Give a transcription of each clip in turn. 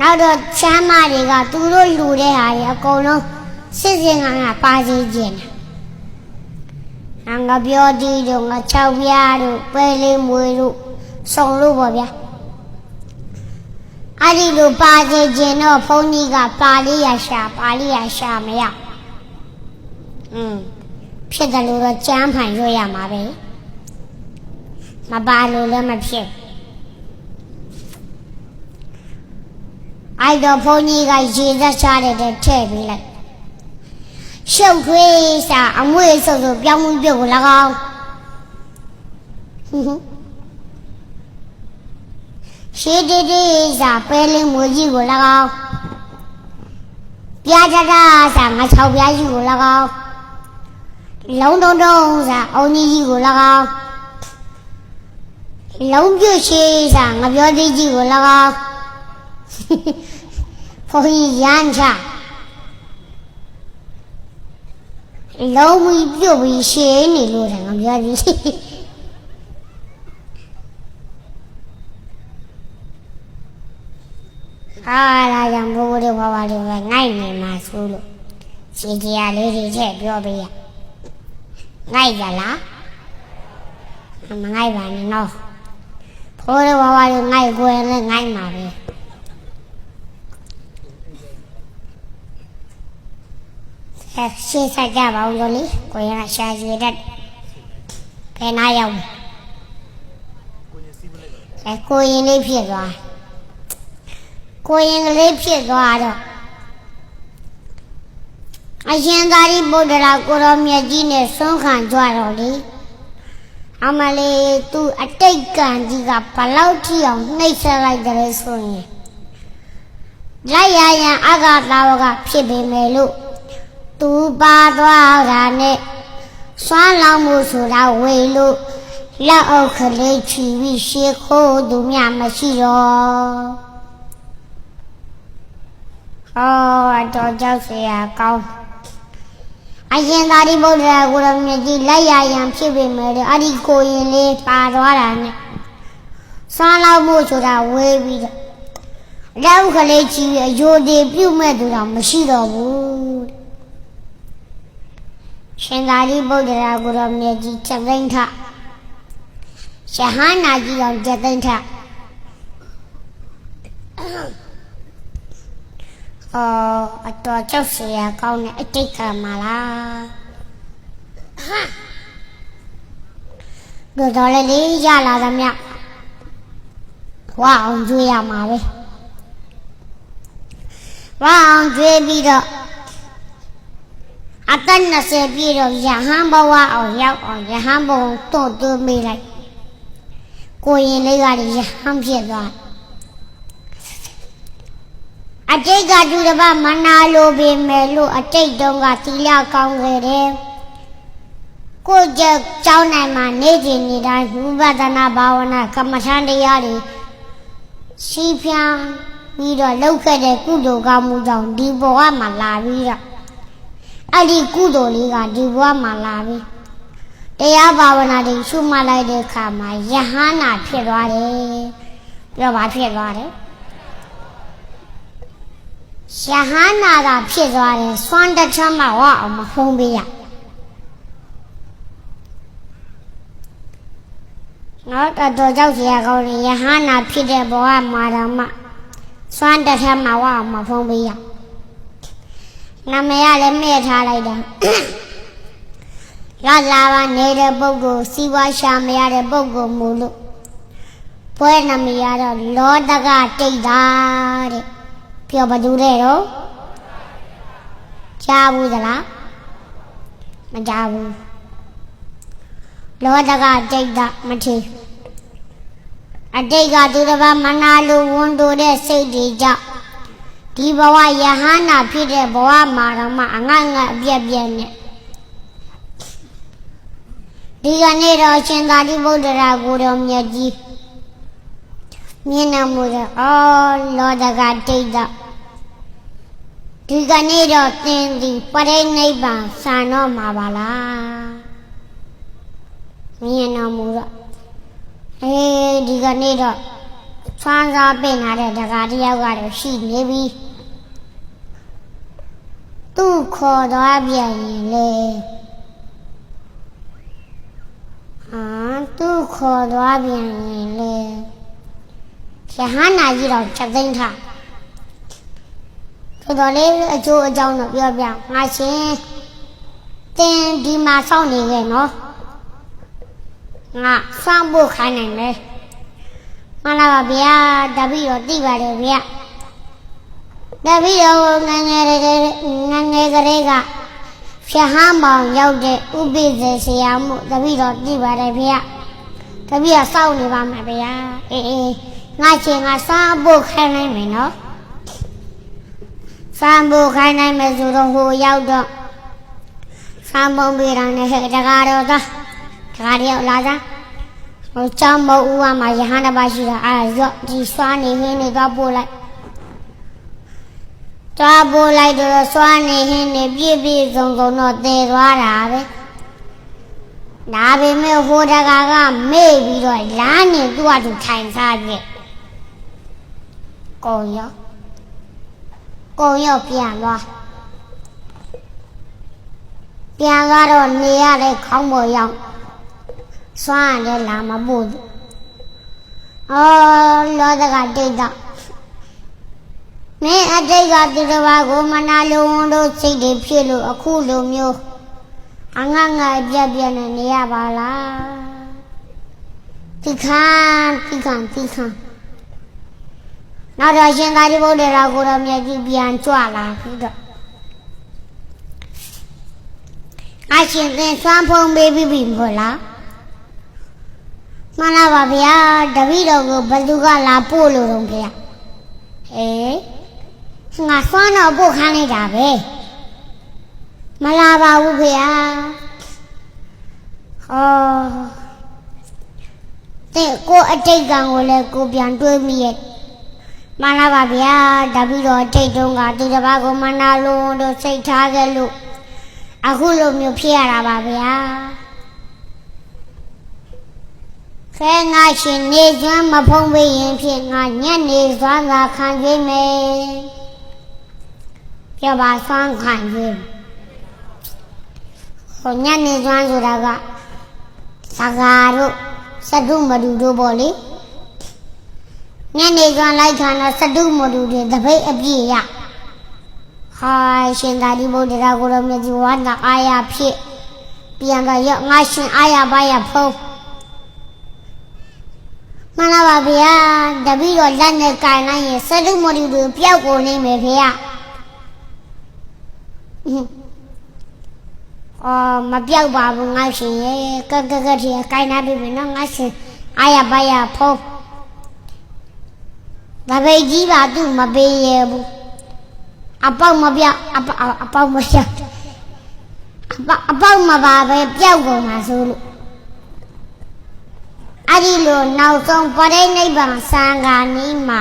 နောက်တော့ချမ်းမတွေကသူတို့လူတဲ့ဟာတွေအကုန်လုံးစစ်စင်ကငါပါစီခြင်းတယ်ငါပြောဒီတို့ငါ၆ပြားတို့ပဲလေးမွေတို့စုံလို့ပေါ့ဗျာအဲ့ဒီလိုပါစီခြင်းတော့ဘုန်းကြီးကပါဠိရရှာပါဠိရရှာမရอืมဖြစ်တယ်လို့တော့ကြမ်းဖန်ရွတ်ရမှာပဲမပါလို့လည်းမဖြစ်ဘူး အဲ့တော့ဘုန်းကြီးကရေသက်ချတဲ့တဲ့ထည့်ပေးလိုက်ရှုပ်ထွေးစာအမွေဆုပ်ဆုပ်ပြောင်းမှုပြုတ်ကို၎င်းဟွန်းဟွန်းရှေးတေးတေးစာပဲလင်းမွေကြီးကို၎င်းပြားကြတာစာငါ၆ပြားကြီးကို၎င်းလုံးတုံးတုံးစာအုံကြီးကြီးကို၎င်းလုံးပြုတ်ရှိစာငါပြောသေးကြီးကို၎င်း ဘုန်းကြီးရမ်းချလုံးမီပြုတ်ပြီးရှည်နေလို့တယ်ငါပြောသည်ဟာလာကြံဘိုးဘိုးတွေဘွားဘွားတွေပဲငိုက်နေမှာဆိုလို့ရှည်ကြီးရလေးတွေချက်ပြောပေးရငိုက်ကြလားမငိုက်ပါနဲ့နော်ဘိုးတွေဘွားဘွားတွေငိုက်ကိုယ်လည်းငိုက်မှာပဲ ဆက်ရှေ့ဆက်ကြပါဦးလို့လေကိုရကရှာကြည့်တတ်ဖယ်နာရောက်အဲကိုရင်လေးဖြစ်သွားကိုရင်ကလေးဖြစ်သွားတော့အရှင်သာရိပုတ္တရာကိုရောမြတ်ကြီးနဲ့ဆုံးခံကြတော့လေအမလေးသူအတိတ်ကံကြီးကဘလောက်ထိအောင်နှိပ်ဆက်လိုက်တယ်ဆိုရင်လိုက်ရရန်အဂသာဝကဖြစ်ပေမဲ့လို့ သူပါသွားတာနဲ့စွမ်းလောင်းမှုဆိုတာဝေလို့လက်အုပ်ကလေးချီပြီးရှေးခိုးသူမြမရှိတော့ဟောအတော်ကြောက်เสียကောင်းအရင်သာရိပုတ္တရာကိုရမြတ်ကြီးလက်ရရန်ဖြစ်ပေမဲ့လေအဲ့ဒီကိုရင်လေးပါသွားတာနဲ့စွမ်းလောင်းမှုဆိုတာဝေပြီးတော့လက်အုပ်ကလေးချီပြီးအယိုဒီပြုတ်မဲ့သူတော့မရှိတော့ဘူး ရှင်သာရိပုတ္တရာကိုတော်မြတ်ကြီးချက်သိမ့်ထရဟန္တာကြီးအောင်ချက်သိမ့်ထအော်အတော်ကြောက်စရာကောင်းတဲ့အတိတ်ကမှာလားဟာဒတော်လေးလေးရလာသမျှဝါအောင်ကျွေးရမှာပဲဝါအောင်ကျွေးပြီးတော့ အသက်20ပြည့်တော့ယဟန်ဘဝအောင်ရောက်အောင်ယဟန်ဘုံတွန့်သွင်းမိလိုက်ကိုရင်လေးကလည်းယဟန်ဖြစ်သွားအတိတ်ကသူတစ်ပါးမနာလိုပေမဲ့လို့အတိတ်တုန်းကသီလကောင်းခဲ့တယ်ကိုကြက်ကျောင်းနိုင်မှာနေကျင်နေတိုင်းဝိပဿနာဘာဝနာကမ္မထန်တရားတွေရှိဖြံပြီးတော့လောက်ခဲ့တဲ့ကုသိုလ်ကောင်းမှုကြောင့်ဒီဘဝမှာလာပြီးတော့ အဲ့ဒီကုသိုလ်လေးကဒီဘဝမှာလာပြီတရားဘာဝနာတွေရှုမှတ်လိုက်တဲ့အခါမှာယဟန္တာဖြစ်သွားတယ်ပြောပါဖြစ်သွားတယ်ယဟန္တာကဖြစ်သွားတယ်စွမ်းတစ်ချမ်းမှဝအောင်မဖုံးပေးရနောက်တော့တော့ကြောက်စရာကောင်းတယ်ယဟန္တာဖြစ်တဲ့ဘဝမှာတော့မှစွမ်းတစ်ချမ်းမှဝအောင်မဖုံးပေးရ နာမည်ကလည်းမဲ့ထားလိုက်တာရလာပါနေတဲ့ပုဂ္ဂိုလ်စီဝါရှာမရတဲ့ပုဂ္ဂိုလ်မူလို့ဘွဲနာမည်ကတော့လောတကတိတ်တာတဲ့ပြောပါသူတဲ့တော့ကြားဘူးသလားမကြားဘူးလောတကတိတ်တာမထီအတိတ်ကသူတစ်ပါးမနာလိုဝန်တိုတဲ့စိတ်တွေကြောင့် ဒီဘဝယဟန္တာဖြစ်တဲ့ဘဝမှာတော့မှအငတ်ငတ်အပြက်ပြက်နဲ့ဒီကနေ့တော့ရှင်သာရိပုတ္တရာကိုယ်တော်မြတ်ကြီးမြင်နာမှုတဲ့အော်လောဒကတိတ်တော့ဒီကနေ့တော့သင်ဒီပရိနိဗ္ဗာန်ဆံတော့မှာပါလားမြင်နာမှုတော့အေးဒီကနေ့တော့ဆွမ်းစားပင်လာတဲ့တကားတယောက်ကတော့ရှိနေပြီသူ့ ခေါ်သွားပြန်ရင်လေဟာသူ့ခေါ်သွားပြန်ရင်လေရဟန္နာကြီးတော့ချက်သိမ်းထားတော်တော်လေးအကျိုးအကြောင်းတော့ပြောပြငါရှင်တင်ဒီမှာစောင့်နေခဲ့နော်ငါစောင့်ဖို့ခိုင်းနိုင်မယ်မှန်လားပါဗျာတပည့်တော်သိပါတယ်ဗျာ တပည့်တော်ငငယ်ရကငငယ်ကလေးကဖြဟမ်းပေါင်ရောက်တဲ့ဥပိ္ပေဆရာမှုတပည့်တော်သိပါတယ်ဗျာတပည့်တော်စောင့်နေပါမှာဗျာအေးအေးငါချင်းငါစောင့်ဖို့ခိုင်းနိုင်မယ်နော်စောင့်ဖို့ခိုင်းနိုင်မယ်ဆိုတော့ဟိုရောက်တော့စံပုံပြေတာနဲ့ဟဲ့တကားတော့သားတကားတယောက်လာသားဟိုကျောင်းမဦးဝမှာရဟန်းတစ်ပါးရှိတာအာရော့ဒီစွာနေဟင်းနေတော့ပို့လိုက် သွားပို့လိုက်တော့စွာနေဟင်းနေပြည့်ပြည့်စုံစုံတော့တည်သွားတာပဲဒါပေမဲ့ဟိုတကားကမေ့ပြီးတော့လမ်းနေသူ့အတူထိုင်စားပြည့်ကုံရောကုံရောပြန်သွားပြန်သွားတော့နေရတဲ့ခေါင်းပေါ်ရောက်စွမ်းရတယ်လာမပို့ဘူးအော်လောဒကတိတ်တော့ မင်းအတိတ်ကသူတစ်ပါးကိုမနာလိုဝန်တို့စိတ်တွေဖြစ်လို့အခုလိုမျိုးအငငယ်ပြက်ပြက်နဲ့နေရပါလားတိခံတိခံတိခံနောက်တော့ရှင်သာရိပုတ္တရာကိုတော်မြတ်ကြီးပြန်ကြွလာပြီးတော့အရှင်သင်ဆွမ်းဖုံးပေးပြီးပြီမဟုတ်လားမှန်လားပါဗျာတပည့်တော်ကိုဘယ်သူကလာပို့လို့တော့ဗျာအေး ငါဆွမ်းတော့ပို့ခိုင်းလိုက်တာပဲမလာပါဘူးဗျာဟောတဲ့ကိုအတိတ်ကံကိုလည်းကိုပြန်တွေးမိရဲ့မှန်လားပါဗျာတပည့်တော်အတိတ်တုန်းကသူတစ်ပါးကိုမနာလို့တို့စိတ်ထားခဲ့လို့အခုလိုမျိုးဖြစ်ရတာပါဗျာခဲငါရှင်နေကျွမ်းမဖုံးပေးရင်ဖြစ်ငါညက်နေစွမ်းသာခံကြိမယ် ပြပါစွမ်းခံကြိဟိုညက်နေစွမ်းဆိုတာကသကာတို့စတုမတူတို့ပေါ့လေညနေကျွမ်းလိုက်ခံတော့စတုမတူတွေတပိတ်အပြည့်ရဟာရှင်သာရိပုတ္တရာကိုရောမြတ်ကြီးဝါဒအာရဖြစ်ပြန်တော့ရငါရှင်အာရပါရဖုံးမှန်လားပါဗျာတပည့်တော်လက်နဲ့ကင်လိုက်ရင်စတုမတူတွေပျောက်ကုန်နေမယ်ဗျာ အော်မပြောက်ပါဘူးငါရှင်ရဲ့ကကကတိကိုင်းနာပြီနော်ငါရှင်အာရပါရဖုံးဗဘေကြီးပါသူ့မပေးရဘူးအပေါက်မပြောက်အပေါက်အပေါက်မပြောက်အပေါက်အပေါက်မပါပဲပျောက်ကုန်မှာဆိုလို့အဲ့ဒီလိုနောက်ဆုံးပရိနိဗ္ဗာန်စံဃာနီးမှာ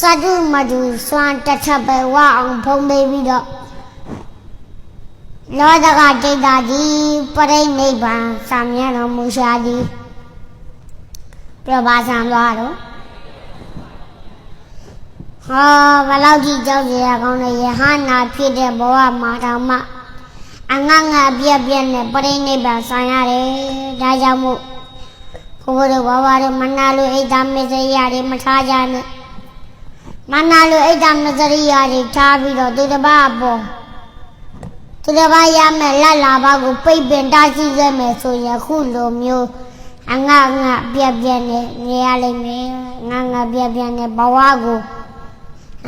သတ္တုမတူစွမ်းတစ်ထပ်ပဲဝအောင်ဖုံးပေးပြီးတော့လောဒကဒိဋ္ဌာကြီးပရိနိဗ္ဗာန်စံမြတ်တော်မူရှာသည်ပြပါစံသွားတော့ဟာဘလောက်ကြီးကြောက်ကြရကောင်းတဲ့ယဟနာဖြစ်တဲ့ဘဝမှာတောင်မှအငငပြက်ပြက်နဲ့ပရိနိဗ္ဗာန်ဆံရတယ်ဒါကြောင့်မို့ဘုရားတော်ဘာဝရမနာလိုအိတ်တမစ္စရိယတွေမထားကြနဲ့ မနာလိုအိတ်တမစ္စရိယတွေထားပြီးတော့သူတစ်ပါးပေါ်သူတစ်ပါးရမယ်လက်လာပါကိုပိတ်ပင်တားရှိခဲ့မယ်ဆိုရင်ခုလိုမျိုးအငငပြက်ပြက်နဲ့နေရလိမ့်မယ်ငငပြက်ပြက်နဲ့ဘဝကို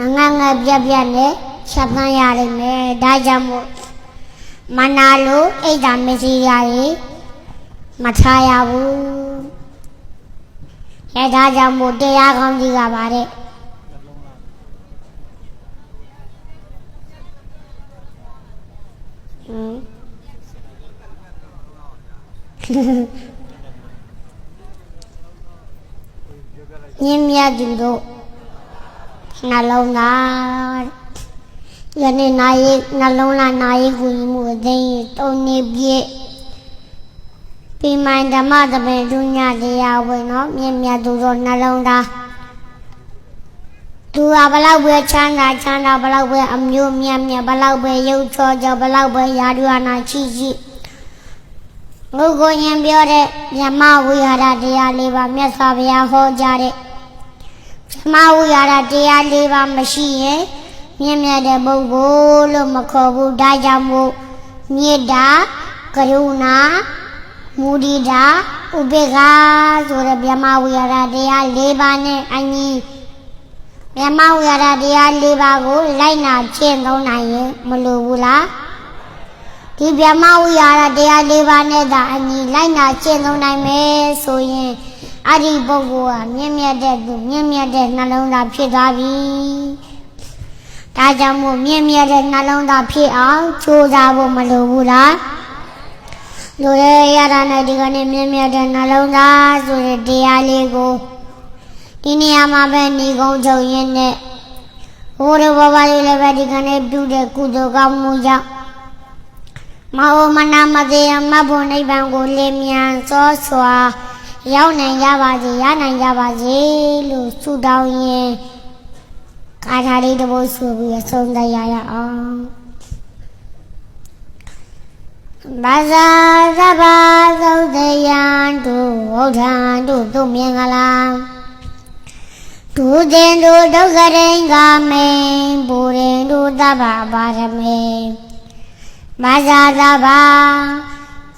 အငငပြက်ပြက်နဲ့ချက်သန်းရလိမ့်မယ်ဒါကြောင့်မို့မနာလို့အိတ်တာမစီရရေမထားရဘူးအဲဒါကြောင့်မို့တရားကောင်းကြီးကပါတဲ့ဟမ် ညင်မြတ်သူတို့နှလုံးသားယနေ့နာရီနှလုံးသားနာရီကိုမှုအသိတုံးနေပြည့်ပပိမိုင်ဓမ္မသဘင်ဒုညတရားဝင်နော်မြင့်မြတ်သူတို့နှလုံးသား သူကဘလောက်ပဲချမ်းသာချမ်းသာဘလောက်ပဲအမျိုးမြတ်မြတ်ဘလောက်ပဲရုပ်ချောချောဘလောက်ပဲယာဒုဟာနာရှိရှိငုတ်ကိုရင်ပြောတဲ့မြမဝိဟာရတရားလေးပါမြတ်စွာဘုရားဟောကြားတဲ့မြမဝိဟာရတရားလေးပါမရှိရင်မြင့်မြတ်တဲ့ပုဂ္ဂိုလ်လို့မခေါ်ဘူးဒါကြောင့်မို့မေတ္တာကရုဏာမူဒီတာဥပေက္ခဆိုတဲ့ဗြဟ္မဝိဟာရတရား၄ပါးနဲ့အညီ ဗြဟ္မဝိဟာရတရား၄ပါးကိုလိုက်နာကျင့်သုံးနိုင်ရင်မလိုဘူးလားဒီဗြဟ္မဝိဟာရတရား၄ပါးနဲ့သာအညီလိုက်နာကျင့်သုံးနိုင်မယ်ဆိုရင်အဲ့ဒီပုဂ္ဂိုလ်ဟာမြင့်မြတ်တဲ့သူမြင့်မြတ်တဲ့နှလုံးသားဖြစ်သွားပြီဒါကြောင့်မို့မြင့်မြတ်တဲ့နှလုံးသားဖြစ်အောင်ကြိုးစားဖို့မလိုဘူးလားလူရဲရတာနဲ့ဒီကနေ့မြင့်မြတ်တဲ့နှလုံးသားဆိုတဲ့တရားလေးကို ဒီနေရာမှာပဲညီကုန်းချုပ်ရင်းနဲ့ဘိုးတော်ဘာဘာလေးလည်းပဲဒီကနေ့ပြုတဲ့ကုသိုလ်ကောင်းမှုကြောင့်မအိုမနာမသေးမတ်ဖို့နိဗ္ဗာန်ကိုလင်းမြန်စောစွာ ရောက်နိုင်ကြပါစေရနိုင်ကြပါစေလို့ဆုတောင်းရင်းကာထာလေးတစ်ပုဒ်ဆိုပြီးအဆုံးသတ်ရရအောင်ဘာသာသဗ္ဗသုတ်တယံတုဝဋ္ဌံတုသူမြင်္ဂလာ ဒုတင်တုဒုက္ခရင်္ဂမေပူရင်တုသဗ္ဗပါရမေဘာသာသဗ္ဗ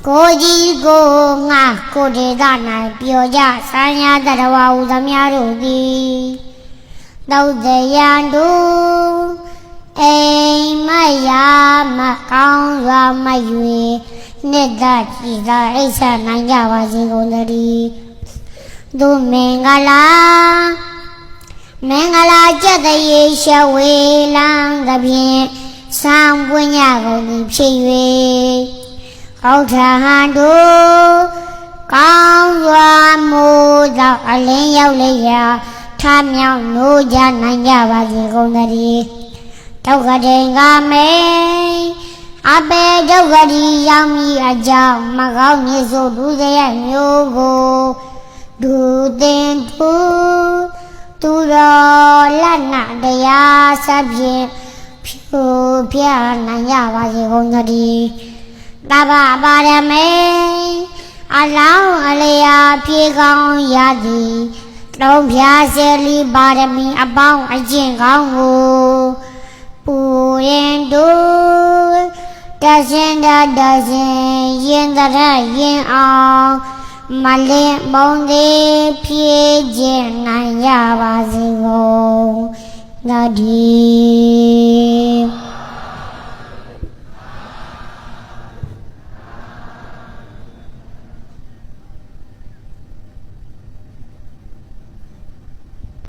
ကိုကြီးကိုငါကိုဒေသ၌ပြောကြဆံရတရဝဟုသမျှတို့သည်သုတ်တယံတုအိမ်မယာမကောင်းစွာမ၍နှစ်သက်ကြည်သာအိဆာနိုင်ကြပါစေကုန်သတည်းသူမင်္ဂလာ မင်္ဂလာကြက်တရေရှဝေလံသဖြင့်သံပွင့်ရကုန်သည်ဖြစ်၍ဟောထဟန်တို့ကောင်းစွာမိုးသောအလင်းရောက်လျက်ထမြောက်နိုးကြနိုင်ကြပါစေကုန်သတည်းဒုက္ခတိင်္ဂမေအပေဒုက္ခတိရောက်မိအကြောင်းမကောင်းမြေဆိုဒုစရိုက်မျိုးကိုဒုသင်သူ သူတော်လက်နတရားစဖြင့်ဖြူပြနိုင်ရပါစေကုန်သတည်းတဗ္ဗပါရမေအလောင်းအလျာဖြေကောင်းရသည်သုံးဖြာစေလီပါရမီအပေါင်းအကျင့်ကောင်းကိုပူရင်တို့တဆင်တတဆင်ရင်တရရင်အောင် မလင်းမုံသေးဖြည့်ခြင်းနိုင်ရပါစေကုန်ငါဒီ